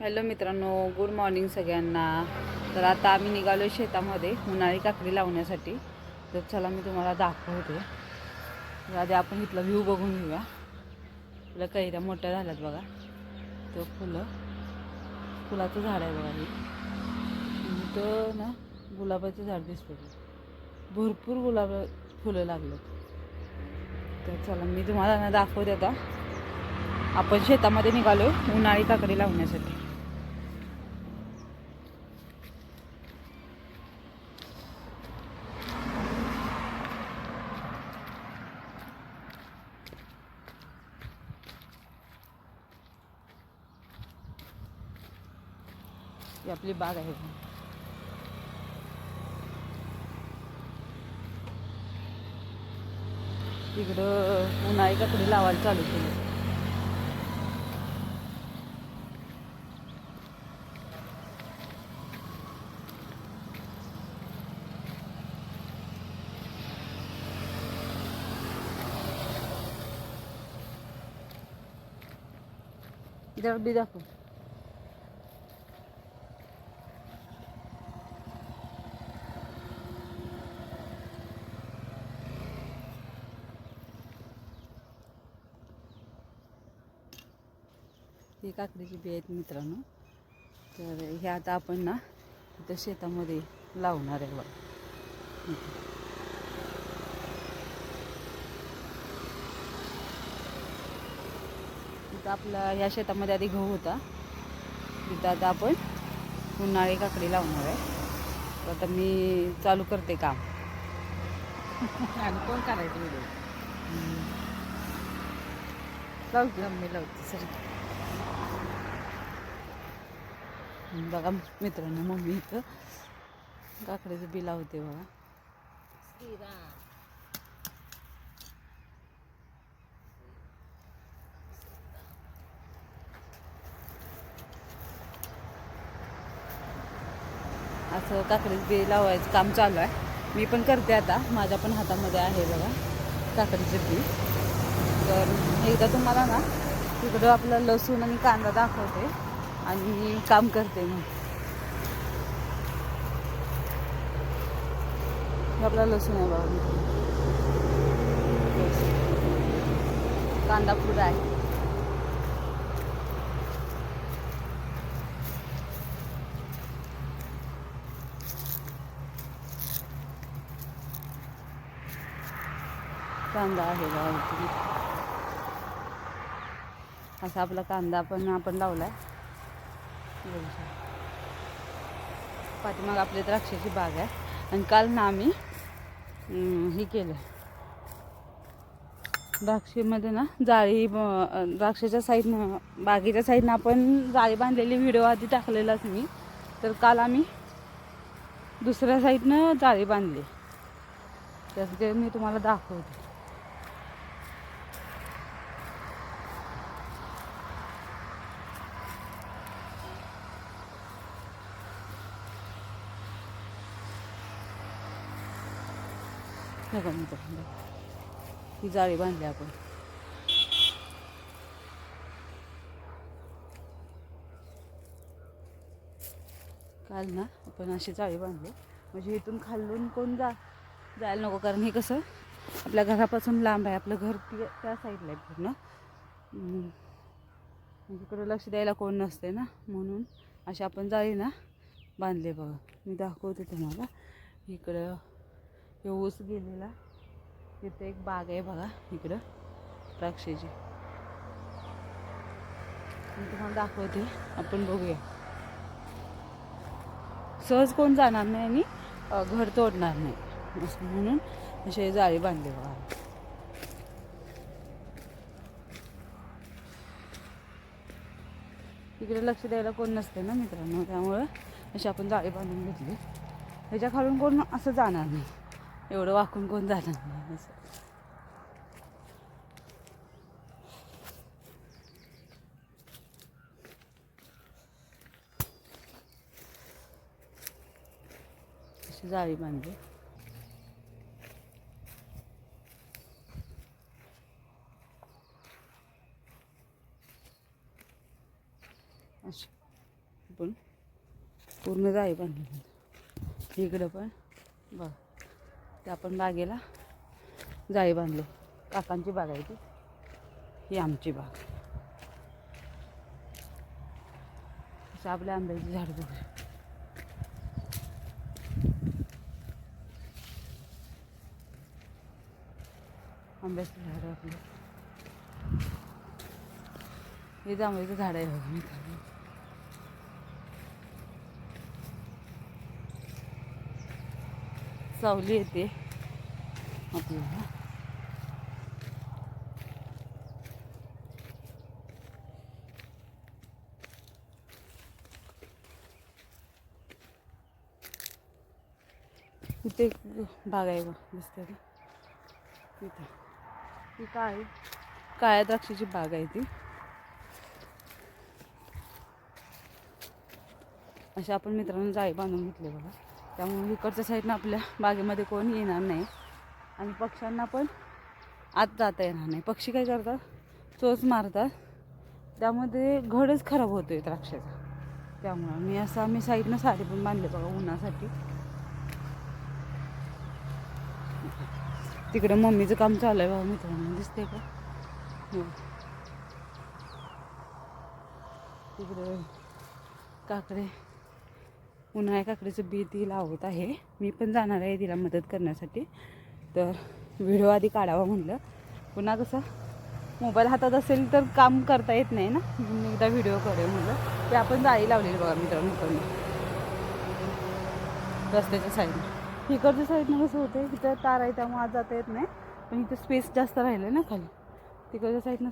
Hello मित्रांनो good morning सगळ्यांना. तर आता आम्ही निघालो शेतामध्ये उन्हाळी काकडी लावण्यासाठी. तर चला मी तुम्हाला दाखवते. आधी आपण इथला व्ह्यू बघून घेऊया. आपल्या कैऱ्या मोठ्या झाल्यात बघा. तो फुलं फुलाचं झाड आहे बघा हे. आणि ना गुलाबाचं झाड दिसतं भरपूर गुलाब फुलं लागलं तर चला मी तुम्हाला ना दाखवते आता. आपण शेतामध्ये निघालो उन्हाळी काकडी लावण्यासाठी. ही आपली बाग आहे. तिकडं उन्हाळी काकडी लावायला चालू केली. इधर भी दाखव. ही काकडीची बी आहेत मित्रांनो. तर हे आता आपण ना इथं शेतामध्ये लावणार आहे बघा. इथं. आपला ह्या शेतामध्ये आधी गहू होता. तिथं आता आपण उन्हाळी काकडी लावणार आहे. तर आता मी चालू करते काम. आणि कोण करायचं व्हिडिओ? लावते मी लावते सर. बघा मित्रांनो मम्मी इथं काकडीचं बी लावते बघा. असं काकडीचं बी लावायचं काम चालू आहे. मी पण करते आता माझ्या पण हातामध्ये आहे बघा काकडीचं बी. तर एकदा तुम्हाला ना तिकडं आपलं लसूण आणि कांदा दाखवते. आणि काम करते मग. आपला लसूण आहे बाबा कांदा पुरा आहे. कांदा आहे बाबा असा आपला कांदा पण आपण लावलाय. आहे पाठीमाग आपल्या द्राक्षाची बाग आहे. आणि काल ना आम्ही हे केलं. द्राक्षेमध्ये ना जाळी ब- द्राक्षाच्या साईडनं बागेच्या साईडनं आपण जाळी बांधलेली व्हिडिओ आधी टाकलेलाच मी. तर काल आम्ही दुसऱ्या साईडनं जाळी बांधली. तर ते मी तुम्हाला दाखवते. नका मी ही जाळी बांधली आपण. काल ना आपण अशी जाळी बांधली. म्हणजे इथून खालून कोण जा जायला नको कारण हे कसं आपल्या घरापासून लांब आहे आपलं घर ती- त्या साईडला आहे पूर्ण. म्हणजे इकडं लक्ष द्यायला कोण नसते ना म्हणून अशी आपण जाळी ना बांधले बघा. मी दाखवते तुम्हाला. इकडं हे ऊस गेलेला. तिथे एक बाग आहे बघा इकडं. द्राक्षाची. मी तुम्हाला दाखवते. आपण बघूया. सहज कोण जाणार नाही आणि घर तोडणार नाही. असं म्हणून असे जाळी बांधले बघा. इकडे लक्ष द्यायला कोण नसते ना मित्रांनो त्यामुळं अशी आपण जाळी बांधून घेतली. ह्याच्या खालून कोण असं जाणार नाही. एवढं वाकून कोण झालं नाही असं. अशी जाळी बांधली. अशी. पण पूर्ण जाई बांधली. इकडं पण. बघ. ते आपण बागेला जाळी बांधलो. काकांची बाग आहे ती. ही आमची बाग. असं आपल्या आंब्याची झाड बघू आंब्याचं झाड आपलं. हे जांभळीचं झाड आहे बघा मी सावली येते आपल्याला इथे बाग आहे बघ दिसते का तिथे ती काय काळ्या द्राक्षाची बाग आहे ती. अशा आपण मित्रांनो जाळी बांधून घेतले बघा. त्यामुळे इकडच्या साईडनं आपल्या बागेमध्ये कोण येणार नाही. आणि पक्ष्यांना पण आत जाता येणार नाही. पक्षी काय करतात? चोच मारतात. त्यामध्ये घडच खराब होतो आहे द्राक्षाचा. त्यामुळं मी असं आम्ही साईडनं साडी पण बांधले बघा उन्हासाठी. तिकडं मम्मीचं काम चालू आहे बघा मित्रांनो. दिसते का? हो. तिकडं काकडे उन्हाळ्या काकडीचं बी ती लावत आहे. मी पण जाणार आहे तिला मदत करण्यासाठी. तर व्हिडिओ आधी काढावा म्हणलं. पुन्हा कसं मोबाईल हातात असेल तर काम करता येत नाही ना? म्हणून एकदा व्हिडिओ करेल म्हणलं. ते आपण जाळी लावलेली बघा मित्रांनो इकडनं रस्त्याच्या साईडनं. इकडच्या साईडनं कसं होतं तिथं तार आहे त्यामुळे आज जाता येत नाही. पण इथं स्पेस जास्त राहिलं आहे ना खाली. तिकडच्या साईडनं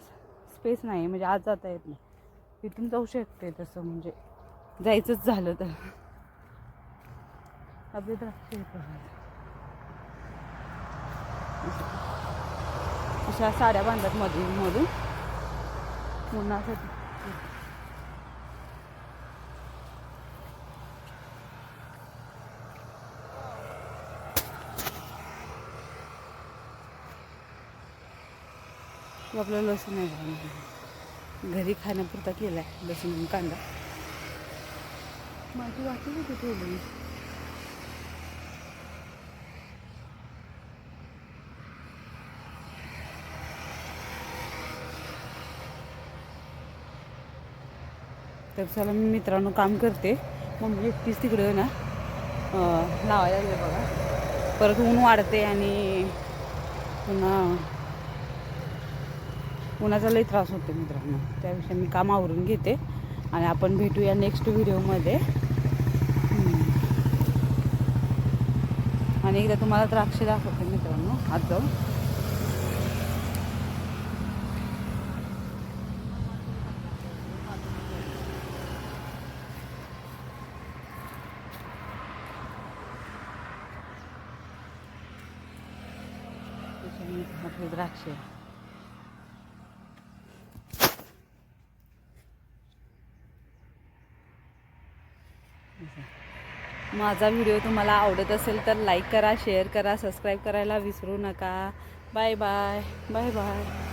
स्पेस नाही म्हणजे आज जाता येत नाही. तिथून जाऊ शकते तसं म्हणजे. जायचंच झालं तर. आपले द्राक्ष आहेत अशा साड्या बांधतात मधून मधून उन्हासाठी आपलं लसूण आहे घरी खाण्यापुरता केला आहे लसूण कांदा। माझी वाटी कुठे ठेवली तर चला मी मित्रांनो काम करते. मम्मी एकटीच तिकडं ना. लावायला लागले बघा. परत ऊन वाढते आणि पुन्हा उन्हाचा लई त्रास होतो मित्रांनो. त्यापेक्षा मी काम आवरून घेते. आणि आपण भेटूया नेक्स्ट व्हिडिओमध्ये आणि एकदा तुम्हाला द्राक्ष दाखवते मित्रांनो. आज जाऊन त्याच्यामुळे आपले द्राक्षे माझा व्हिडिओ तुम्हाला आवडत असेल तर लाईक करा शेअर करा सबस्क्राईब करायला विसरू नका. Bye bye. Bye bye.